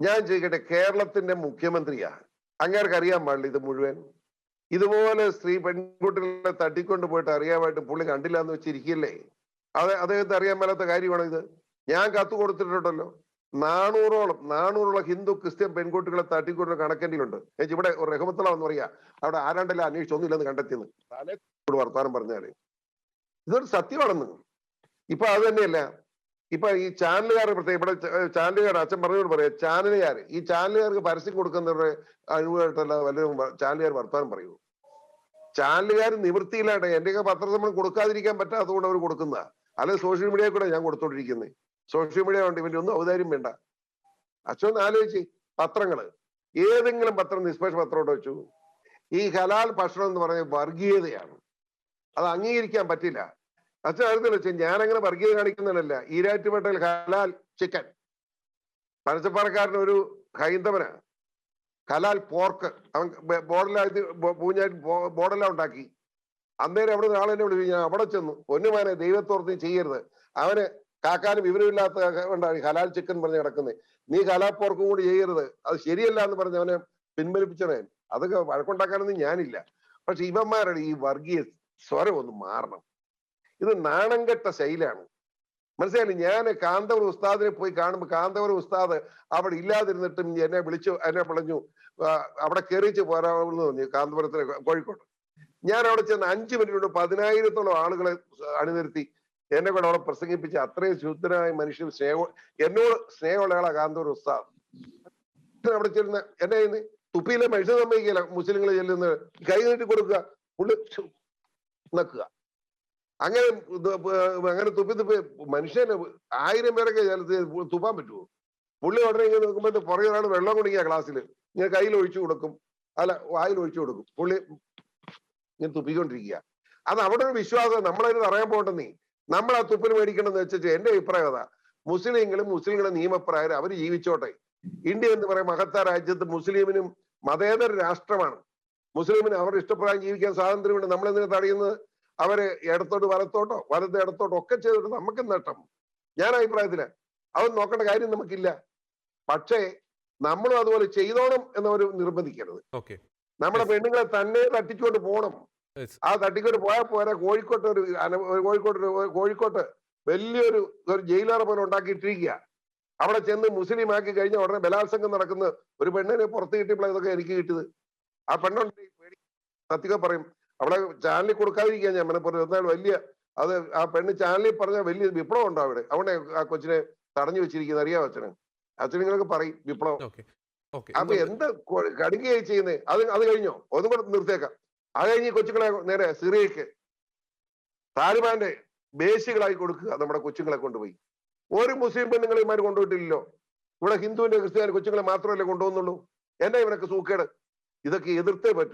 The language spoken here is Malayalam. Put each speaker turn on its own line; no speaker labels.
ഞാൻ ചോദിക്കട്ടെ കേരളത്തിന്റെ മുഖ്യമന്ത്രിയാ? അങ്ങേർക്ക് അറിയാൻ പാടില്ല ഇത് മുഴുവൻ. ഇതുപോലെ സ്ത്രീ പെൺകുട്ടികളെ തട്ടിക്കൊണ്ട് പോയിട്ട് അറിയാമായിട്ട് പുള്ളി കണ്ടില്ല എന്ന് വെച്ചിരിക്കില്ലേ അത് അദ്ദേഹത്തെ അറിയാൻ മേലാത്ത കാര്യമാണോ ഇത്? ഞാൻ കത്ത് കൊടുത്തിട്ടുണ്ടല്ലോ. നാനൂറോളം നാനൂറോളം ഹിന്ദു ക്രിസ്ത്യൻ പെൺകുട്ടികളെ തട്ടിക്കൊണ്ട് കണക്കെന്റിലുണ്ട് ഇവിടെ ഒരു റഹമത്തുള്ള എന്ന് പറയാ. അവിടെ ആരാണ്ടല്ല അന്വേഷിച്ചൊന്നുമില്ലെന്ന് കണ്ടെത്തിയെന്ന് വർത്താനം പറഞ്ഞാൽ. ഇതൊരു സത്യമാണെന്ന്. ഇപ്പൊ അത് തന്നെയല്ല. ഇപ്പൊ ഈ ചാനലുകാർ പ്രത്യേകം ഇവിടെ ചാനലുകാർ അച്ഛൻ പറഞ്ഞോട് പറയാം ചാനലുകാർ ഈ ചാനലുകാർക്ക് പരസ്യം കൊടുക്കുന്നവരുടെ അഴിവായിട്ടല്ല വല്ലതും ചാനലുകാർ വർത്താനം പറയൂ. ചാനലുകാർ നിവൃത്തിയില്ലാണ്ട് എന്റെയൊക്കെ പത്രസമ്മേളനം കൊടുക്കാതിരിക്കാൻ പറ്റാത്തതുകൊണ്ട് അവർ കൊടുക്കുന്ന അല്ലെങ്കിൽ സോഷ്യൽ മീഡിയ കൂടെ ഞാൻ കൊടുത്തോണ്ടിരിക്കുന്നത് സോഷ്യൽ മീഡിയ കൊണ്ട് ഇവന്റെ ഒന്നും ഔദാര്യം വേണ്ട. അച്ഛൻ ആലോചിച്ച് പത്രങ്ങൾ ഏതെങ്കിലും പത്രം നിഷ്പക്ഷ പത്രം വെച്ചു? ഈ ഹലാൽ ഭക്ഷണം എന്ന് പറഞ്ഞ വർഗീയതയാണ്. അത് അംഗീകരിക്കാൻ പറ്റില്ല. അച്ഛൻ വെച്ചാൽ ഞാൻ അങ്ങനെ വർഗീയത കാണിക്കുന്നതല്ല. ഈരാറ്റുപേട്ടയിൽ ഹലാൽ ചിക്കൻ. പനച്ചപ്പാറക്കാരൻ ഒരു ഹൈന്ദവനാ. ഹലാൽ പോർക്ക്. അവൻ ബോർഡലായിട്ട് പൂഞ്ഞായിട്ട് ബോർഡെല്ലാം ഉണ്ടാക്കി. അന്നേരം അവിടെ നിന്ന് ആളെന്നെ വിളിച്ചു. ഞാൻ അവിടെ ചെന്നു. പൊന്നുമാനെ ദൈവത്തോർത്ത് ചെയ്യരുത്. അവന് കാക്കാനും വിവരമില്ലാത്ത ഈ ഹലാൽ ചിക്കൻ പറഞ്ഞ് കിടക്കുന്നത് നീ ഹലാൽ പോർക്കും കൂടി ചെയ്യരുത്. അത് ശരിയല്ല എന്ന് പറഞ്ഞ് അവനെ പിൻവലിപ്പിച്ചവൻ അതൊക്കെ വഴക്കുണ്ടാക്കാനൊന്നും ഞാനില്ല. പക്ഷെ ഇവന്മാരുടെ ഈ വർഗീയ സ്വരം ഒന്ന് മാറണം. ഇത് നാണം കെട്ട ശൈലാണ്. മനസ്സിലായില്ലേ? ഞാൻ കാന്തവർ ഉസ്താദിനെ പോയി കാണുമ്പോൾ കാന്തവർ ഉസ്താദ് അവിടെ ഇല്ലാതിരുന്നിട്ടും എന്നെ വിളിച്ചു എന്നെ വിളഞ്ഞു അവിടെ കയറിച്ച് പോരാമെന്ന് തോന്നി കാന്തപുരത്തിന് കോഴിക്കോട്. ഞാൻ അവിടെ ചെന്ന് അഞ്ചു മിനിറ്റ് കൊണ്ട് പതിനായിരത്തോളം ആളുകളെ അണിനിരത്തി. എന്നെ കൂടെ അവിടെ പ്രസംഗിപ്പിച്ച അത്രയും ശുദ്ധനായ മനുഷ്യൻ സ്നേഹം എന്നോട് സ്നേഹമുള്ള ആളാ കാന്തപുരം ഉസ്താദ്. അവിടെ ചെല്ലുന്ന എന്നെ തുപ്പിയിലെ മനുഷ്യ സമ്മതിക്കില്ല. മുസ്ലിങ്ങളെ ചെല്ലുന്നത് കൈ നീട്ടി കൊടുക്കുക പുള്ളി നക്കുക. അങ്ങനെ അങ്ങനെ തുപ്പി തുപ്പി മനുഷ്യന് ആയിരം പേരൊക്കെ ചിലത്ത് തുപ്പാൻ പറ്റുമോ പുള്ളി ഉടനെ ഇങ്ങനെ നോക്കുമ്പോൾ പുറകെ ഒരാൾ വെള്ളം കുടിക്കുക ക്ലാസ്സിൽ ഇങ്ങനെ കയ്യിൽ ഒഴിച്ചു കൊടുക്കും. അല്ല വായിൽ ഒഴിച്ചു കൊടുക്കും. പുള്ളി ഇങ്ങനെ തുപ്പിക്കൊണ്ടിരിക്കുക. അത് അവിടെ ഒരു വിശ്വാസം നമ്മളതിന് പറയാൻ പോകട്ടെ നീ നമ്മൾ ആ തുപ്പിന് മേടിക്കണമെന്ന് വെച്ചിട്ട് എന്റെ അഭിപ്രായം അതാ. മുസ്ലിങ്ങളും മുസ്ലിങ്ങളുടെ നിയമപ്രകാരം അവർ ജീവിച്ചോട്ടെ. ഇന്ത്യ എന്ന് പറയുന്ന മഹത്ത രാജ്യത്ത് മുസ്ലിമിനും മതേതര രാഷ്ട്രമാണ്. മുസ്ലിമിന് അവരുടെ ഇഷ്ടപ്രകാരം ജീവിക്കാൻ സ്വാതന്ത്ര്യമുണ്ട്. നമ്മളെന്തിനാ തടയുന്നത്? അവർ ഇടത്തോട്ട് വലത്തോട്ടോ വലത്ത് ഇടത്തോട്ടോ ഒക്കെ ചെയ്തിട്ട് നമുക്ക് നേട്ടം. ഞാൻ അഭിപ്രായത്തിൽ അതൊന്നും നോക്കേണ്ട കാര്യം നമുക്കില്ല. പക്ഷേ നമ്മളും അതുപോലെ ചെയ്തോണം എന്നവർ നിർബന്ധിക്കരുത്. നമ്മുടെ പെണ്ണുങ്ങളെ തന്നെ തട്ടിച്ചുകൊണ്ട് പോകണം. ആ തട്ടിക്കൊണ്ട് പോയാൽ പോരെ കോഴിക്കോട്ട് ഒരു കോഴിക്കോട്ട് കോഴിക്കോട്ട് വലിയൊരു ഒരു ജയിലറ പോലെ ഉണ്ടാക്കിയിട്ടിരിക്കുക. അവിടെ ചെന്ന് മുസ്ലിം ആക്കി കഴിഞ്ഞ ഉടനെ ബലാത്സംഗം നടക്കുന്ന ഒരു പെണ്ണിനെ പുറത്ത് കിട്ടിയപ്പോൾ ഇതൊക്കെ എനിക്ക് കിട്ടിയത്. ആ പെണ്ണുണ്ടെങ്കിൽ പേടി. സത്യം പറയും അവിടെ ചാനലിൽ കൊടുക്കാതിരിക്കാൻ ഞാൻ. മനപ്പുറം എന്നാൽ വലിയ അത് ആ പെണ്ണ് ചാനലിൽ പറഞ്ഞ വലിയ വിപ്ലവം ഉണ്ടോ അവിടെ? അവിടെ ആ കൊച്ചിനെ തടഞ്ഞു വെച്ചിരിക്കുന്നത് അറിയാമോ അച്ഛന്? അച്ഛനിങ്ങളൊക്കെ പറയും വിപ്ലവം. അപ്പൊ എന്ത് കടുകയായി ചെയ്യുന്നത് അത് അത് കഴിഞ്ഞോ? ഒന്നും കൂടെ നിർത്തിയേക്കാം. അത് കഴിഞ്ഞ് കൊച്ചുങ്ങളെ നേരെ സിറിയക്ക് താലിബാന്റെ ബേസികളായി കൊടുക്കുക നമ്മുടെ കൊച്ചുങ്ങളെ കൊണ്ടുപോയി. ഒരു മുസ്ലിം പെണ്ണുങ്ങളെ ഇമാർ കൊണ്ടുപോയിട്ടില്ലല്ലോ. ഇവിടെ ഹിന്ദുവിന്റെ ക്രിസ്ത്യാനി കൊച്ചുങ്ങളെ മാത്രമല്ലേ കൊണ്ടുപോകുന്നുള്ളൂ? എന്നാ ഇവനൊക്കെ സൂക്കേട്? ഇതൊക്കെ എതിർത്തേ പറ്റൂ.